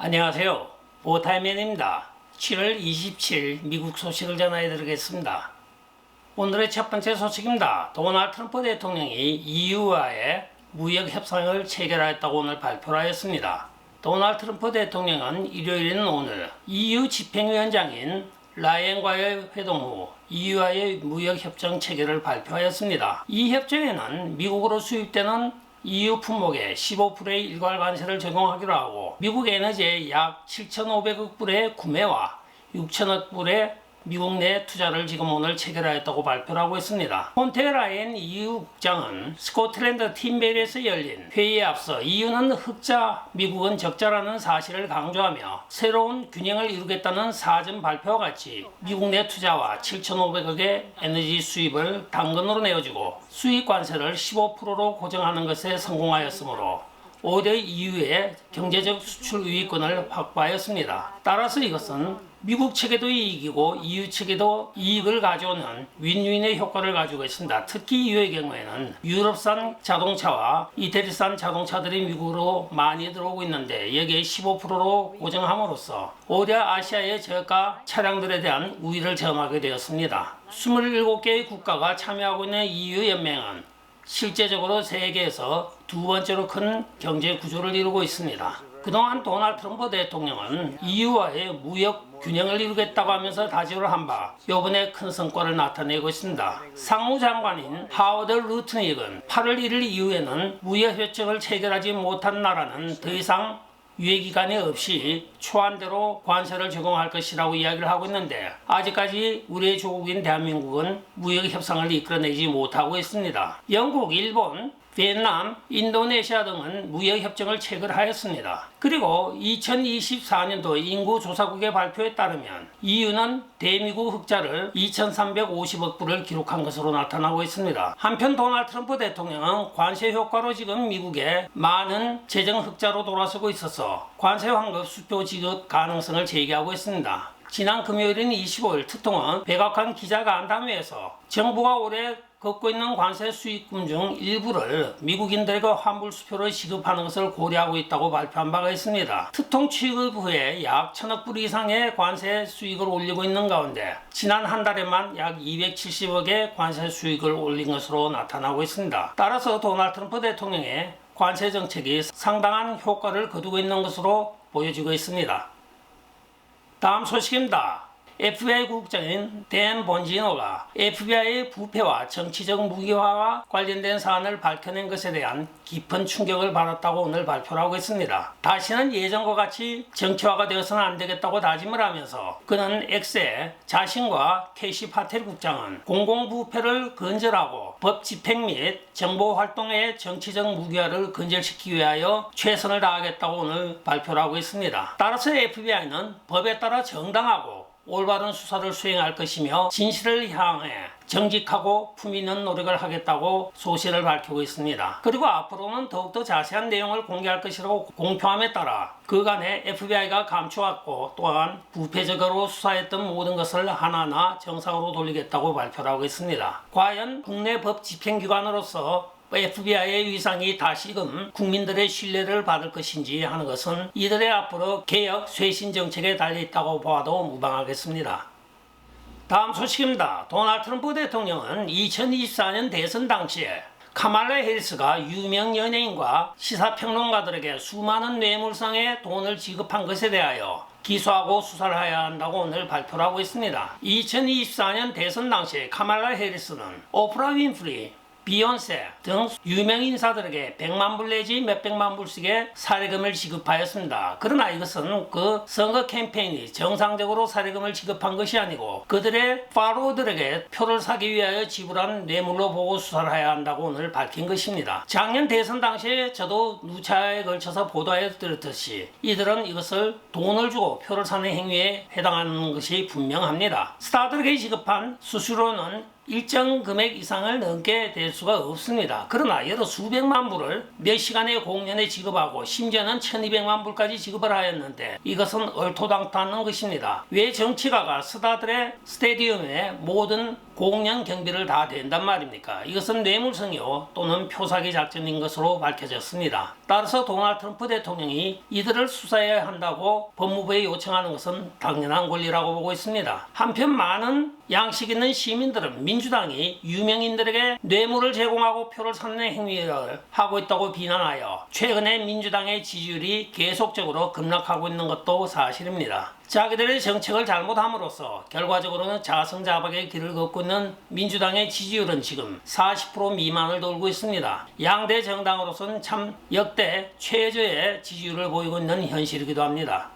안녕하세요. 보타이맨입니다. 7월 27일 미국 소식을 전해드리겠습니다. 오늘의 첫 번째 소식입니다. 도널드 트럼프 대통령이 EU와의 무역 협상을 체결하였다고 오늘 발표를 하였습니다. 도널드 트럼프 대통령은 일요일인 오늘 EU 집행위원장인 라이언과의 회동 후 EU와의 무역 협정 체결을 발표하였습니다. 이 협정에는 미국으로 수입되는 EU 품목의 15%의 일괄 관세를 적용하기로 하고 미국 에너지의 약 7,500억 불의 구매와 6천억 불의 미국 내 투자를 지금 오늘 체결하였다고 발표를 하고 있습니다. 폰테라인 EU 국장은 스코틀랜드 팀벨에서 열린 회의에 앞서 EU는 흑자, 미국은 적자라는 사실을 강조하며 새로운 균형을 이루겠다는 사전 발표와 같이 미국 내 투자와 7,500억의 에너지 수입을 당근으로 내어주고 수입 관세를 15%로 고정하는 것에 성공하였으므로 오히려 EU의 경제적 수출 우위권을 확보하였습니다. 따라서 이것은 미국 측에도 이익이고 EU 측에도 이익을 가져오는 윈윈의 효과를 가지고 있습니다. 특히 EU의 경우에는 유럽산 자동차와 이태리산 자동차들이 미국으로 많이 들어오고 있는데 여기에 15%로 고정함으로써 오히려 아시아의 저가 차량들에 대한 우위를 점하게 되었습니다. 27개의 국가가 참여하고 있는 EU 연맹은 실제적으로 세계에서 두 번째로 큰 경제 구조를 이루고 있습니다. 그동안 도널드 트럼프 대통령은 EU와의 무역 균형을 이루겠다고 하면서 다짐을 한 바 이번에 큰 성과를 나타내고 있습니다. 상무장관인 하워드 루트닉은 8월 1일 이후에는 무역 협정을 체결하지 못한 나라는 더 이상 유예기간이 없이 초안대로 관세를 적용할 것이라고 이야기를 하고 있는데 아직까지 우리의 조국인 대한민국은 무역 협상을 이끌어내지 못하고 있습니다. 영국, 일본, 베트남, 인도네시아 등은 무역 협정을 체결하였습니다. 그리고 2024년도 인구조사국의 발표에 따르면 EU는 대미국 흑자를 2,350억 불을 기록한 것으로 나타나고 있습니다. 한편 도널드 트럼프 대통령은 관세 효과로 지금 미국에 많은 재정 흑자로 돌아서고 있어서 관세 환급 수표 지급 가능성을 제기하고 있습니다. 지난 금요일인 25일 특통은 백악관 기자간담회에서 정부가 올해 걷고 있는 관세 수익금 중 일부를 미국인들에게 환불 수표로 지급하는 것을 고려하고 있다고 발표한 바가 있습니다. 특통 취급 후에 약 천억 불 이상의 관세 수익을 올리고 있는 가운데 지난 한 달에만 약 270억의 관세 수익을 올린 것으로 나타나고 있습니다. 따라서 도널드 트럼프 대통령의 관세 정책이 상당한 효과를 거두고 있는 것으로 보여지고 있습니다. 다음 소식입니다. FBI 국장인 댄 본지노가 FBI의 부패와 정치적 무기화와 관련된 사안을 밝혀낸 것에 대한 깊은 충격을 받았다고 오늘 발표를 하고 있습니다. 다시는 예전과 같이 정치화가 되어서는 안 되겠다고 다짐을 하면서 그는 X에 자신과 케이시 파텔 국장은 공공부패를 근절하고 법 집행 및 정보 활동의 정치적 무기화를 근절시키기 위하여 최선을 다하겠다고 오늘 발표를 하고 있습니다. 따라서 FBI는 법에 따라 정당하고 올바른 수사를 수행할 것이며 진실을 향해 정직하고 품 있는 노력을 하겠다고 소신을 밝히고 있습니다. 그리고 앞으로는 더욱더 자세한 내용을 공개할 것이라고 공표함에 따라 그간에 FBI가 감추었고 또한 부패적으로 수사했던 모든 것을 하나하나 정상으로 돌리겠다고 발표를 하고 있습니다. 과연 국내 법 집행기관으로서 FBI의 위상이 다시금 국민들의 신뢰를 받을 것인지 하는 것은 이들의 앞으로 개혁 쇄신 정책에 달려 있다고 보아도 무방하겠습니다. 다음 소식입니다. 도널드 트럼프 대통령은 2024년 대선 당시에 카말라 해리스가 유명 연예인과 시사평론가들에게 수많은 뇌물상의 돈을 지급한 것에 대하여 기소하고 수사를 해야 한다고 오늘 발표를 하고 있습니다. 2024년 대선 당시에 카말라 해리스는 오프라 윈프리, 비욘세 등 유명 인사들에게 100만 불 내지 몇백만 불씩의 사례금을 지급하였습니다. 그러나 이것은 그 선거 캠페인이 정상적으로 사례금을 지급한 것이 아니고 그들의 파로들에게 표를 사기 위하여 지불한 뇌물로 보고 수사를 해야 한다고 오늘 밝힌 것입니다. 작년 대선 당시에 저도 누차에 걸쳐서 보도하여 드렸듯이 이들은 이것을 돈을 주고 표를 사는 행위에 해당하는 것이 분명합니다. 스타들에게 지급한 수수료는 일정 금액 이상을 넘게 될 수가 없습니다. 그러나 여러 수백만 불을 몇 시간의 공연에 지급하고 심지어는 1200만 불까지 지급을 하였는데 이것은 얼토당토 않는 것입니다. 왜 정치가가 스타들의 스테디움에 모든 공연 경비를 다 댄단 말입니까? 이것은 뇌물성이요 또는 표사기 작전인 것으로 밝혀졌습니다. 따라서 도널드 트럼프 대통령이 이들을 수사해야 한다고 법무부에 요청하는 것은 당연한 권리라고 보고 있습니다. 한편 많은 양식 있는 시민들은 민주당이 유명인들에게 뇌물을 제공하고 표를 사는 행위를 하고 있다고 비난하여 최근에 민주당의 지지율이 계속적으로 급락하고 있는 것도 사실입니다. 자기들의 정책을 잘못함으로써 결과적으로는 자성자박의 길을 걷고 있는 민주당의 지지율은 지금 40% 미만을 돌고 있습니다. 양대 정당으로서는 참 역대 최저의 지지율을 보이고 있는 현실이기도 합니다.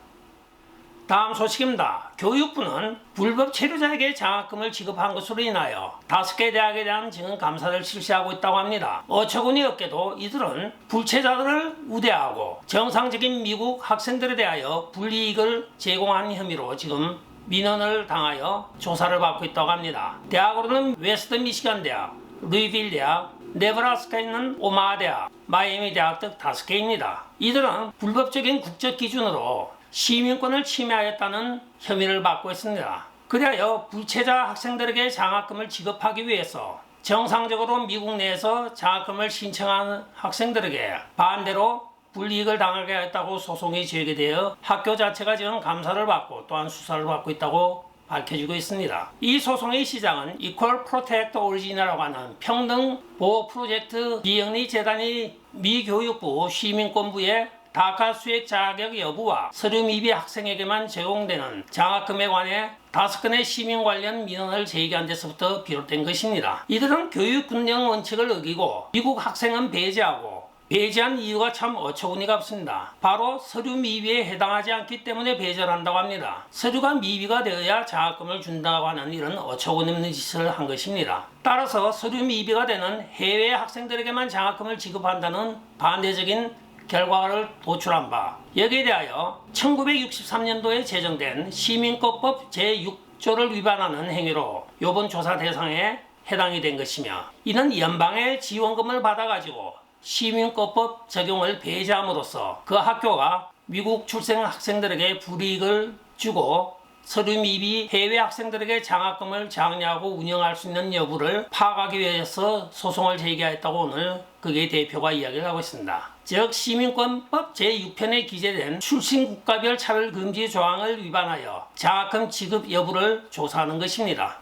다음 소식입니다. 교육부는 불법 체류자에게 장학금을 지급한 것으로 인하여 다섯 개 대학에 대한 증언 감사를 실시하고 있다고 합니다. 어처구니 없게도 이들은 불체자들을 우대하고 정상적인 미국 학생들에 대하여 불이익을 제공한 혐의로 지금 민원을 당하여 조사를 받고 있다고 합니다. 대학으로는 웨스트 미시간 대학, 루이빌 대학, 네브라스카에 있는 오마하 대학, 마이애미 대학 등 다섯 개입니다. 이들은 불법적인 국적 기준으로 시민권을 침해하였다는 혐의를 받고 있습니다. 그리하여 불체자 학생들에게 장학금을 지급하기 위해서 정상적으로 미국 내에서 장학금을 신청한 학생들에게 반대로 불이익을 당하게 했다고 소송이 제기되어 학교 자체가 지금 감사를 받고 또한 수사를 받고 있다고 밝혀지고 있습니다. 이 소송의 시장은 Equal Protect Origin이라고 하는 평등 보호 프로젝트 비영리 재단이 미 교육부 시민권부에 다카 수액 자격 여부와 서류 미비 학생에게만 제공되는 장학금에 관해 다섯 건의 시민 관련 민원을 제기한 데서부터 비롯된 것입니다. 이들은 교육 군령 원칙을 어기고 미국 학생은 배제하고 배제한 이유가 참 어처구니가 없습니다. 바로 서류 미비에 해당하지 않기 때문에 배제를 한다고 합니다. 서류가 미비가 되어야 장학금을 준다고 하는 이런 어처구니 없는 짓을 한 것입니다. 따라서 서류 미비가 되는 해외 학생들에게만 장학금을 지급한다는 반대적인 결과를 도출한 바. 여기에 대하여 1963년도에 제정된 시민권법 제6조를 위반하는 행위로 이번 조사 대상에 해당이 된 것이며 이는 연방의 지원금을 받아가지고 시민권법 적용을 배제함으로써 그 학교가 미국 출생 학생들에게 불이익을 주고 서류 미비 해외 학생들에게 장학금을 장려하고 운영할 수 있는 여부를 파악하기 위해서 소송을 제기하였다고 오늘 그게 대표가 이야기를 하고 있습니다. 즉 시민권법 제6편에 기재된 출신 국가별 차별 금지 조항을 위반하여 장학금 지급 여부를 조사하는 것입니다.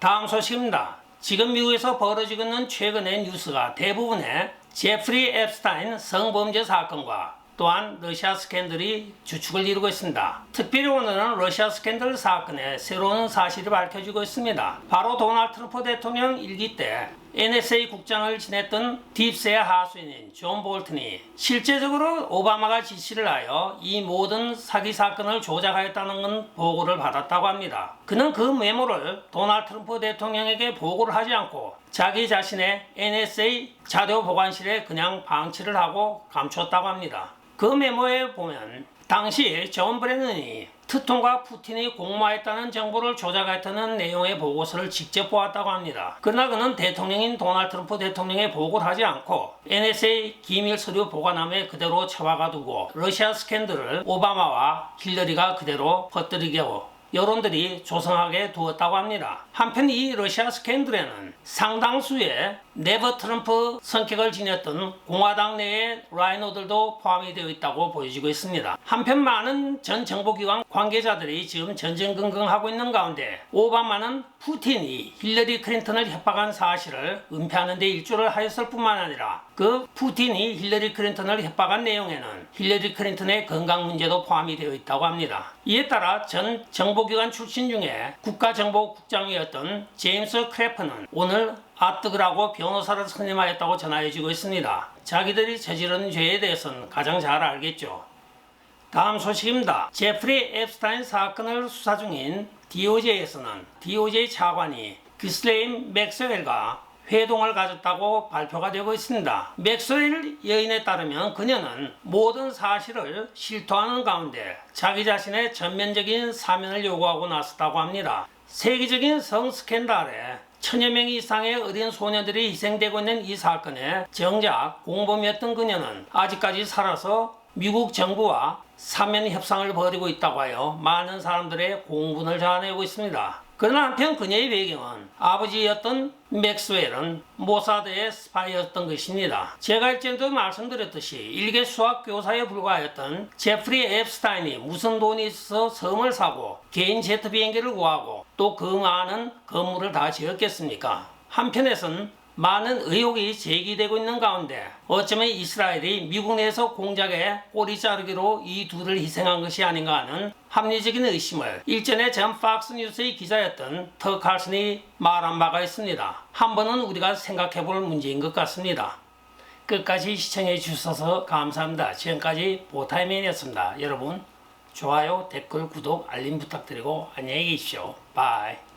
다음 소식입니다. 지금 미국에서 벌어지고 있는 최근의 뉴스가 대부분의 제프리 앱스타인 성범죄 사건과 또한 러시아 스캔들이 주축을 이루고 있습니다. 특별히 오늘은 러시아 스캔들 사건의 새로운 사실이 밝혀지고 있습니다. 바로 도널드 트럼프 대통령 일기 때 NSA 국장을 지냈던 딥스의 하수인인 존 볼튼이 실제적으로 오바마가 지시를 하여 이 모든 사기 사건을 조작하였다는 건 보고를 받았다고 합니다. 그는 그 메모를 도널드 트럼프 대통령에게 보고를 하지 않고 자기 자신의 NSA 자료 보관실에 그냥 방치를 하고 감췄다고 합니다. 그 메모에 보면 당시 존 브레넌이 트통과 푸틴이 공모했다는 정보를 조작했다는 내용의 보고서를 직접 보았다고 합니다. 그러나 그는 대통령인 도널드 트럼프 대통령에 보고를 하지 않고 NSA 기밀 서류 보관함에 그대로 처박아 두고 러시아 스캔들을 오바마와 힐러리가 그대로 퍼뜨리게 하고 여론들이 조성하게 두었다고 합니다. 한편 이 러시아 스캔들에는 상당수의 네버 트럼프 성격을 지녔던 공화당 내의 라이노들도 포함이 되어 있다고 보여지고 있습니다. 한편 많은 전 정보기관 관계자들이 지금 전전긍긍하고 있는 가운데 오바마는 푸틴이 힐러리 클린턴을 협박한 사실을 은폐하는 데 일조를 하였을 뿐만 아니라 그 푸틴이 힐러리 클린턴을 협박한 내용에는 힐러리 클린턴의 건강 문제도 포함이 되어 있다고 합니다. 이에 따라 전 정보기관 출신 중에 국가정보국장이었던 제임스 크래프는 오늘 아뜨그라고 변호사를 선임하였다고 전하여지고 있습니다. 자기들이 저지른 죄에 대해서는 가장 잘 알겠죠. 다음 소식입니다. 제프리 앱스타인 사건을 수사 중인 DOJ에서는 DOJ 차관이 기슬레임 맥스웰과 회동을 가졌다고 발표가 되고 있습니다. 맥스웰 여인에 따르면 그녀는 모든 사실을 실토하는 가운데 자기 자신의 전면적인 사면을 요구하고 나섰다고 합니다. 세계적인 성 스캔들에 천여 명 이상의 어린 소녀들이 희생되고 있는 이 사건의 정작 공범이었던 그녀는 아직까지 살아서 미국 정부와 사면 협상을 벌이고 있다고 하여 많은 사람들의 공분을 자아내고 있습니다. 그러나 한편 그녀의 배경은 아버지였던 맥스웰은 모사드의 스파이였던 것입니다. 제가 일전에도 말씀드렸듯이 일개 수학 교사에 불과하였던 제프리 앱스타인이 무슨 돈이 있어 섬을 사고 개인 제트 비행기를 구하고 또 그 많은 건물을 다 지었겠습니까? 한편에선 많은 의혹이 제기되고 있는 가운데 어쩌면 이스라엘이 미국 내에서 공작에 꼬리 자르기로 이 둘을 희생한 것이 아닌가 하는 합리적인 의심을 일전에 전 박스뉴스의 기자였던 터 칼슨이 말한 바가 있습니다. 한 번은 우리가 생각해 볼 문제인 것 같습니다. 끝까지 시청해 주셔서 감사합니다. 지금까지 보타이맨이었습니다. 여러분 좋아요, 댓글, 구독, 알림 부탁드리고 안녕히 계십시오. 바이.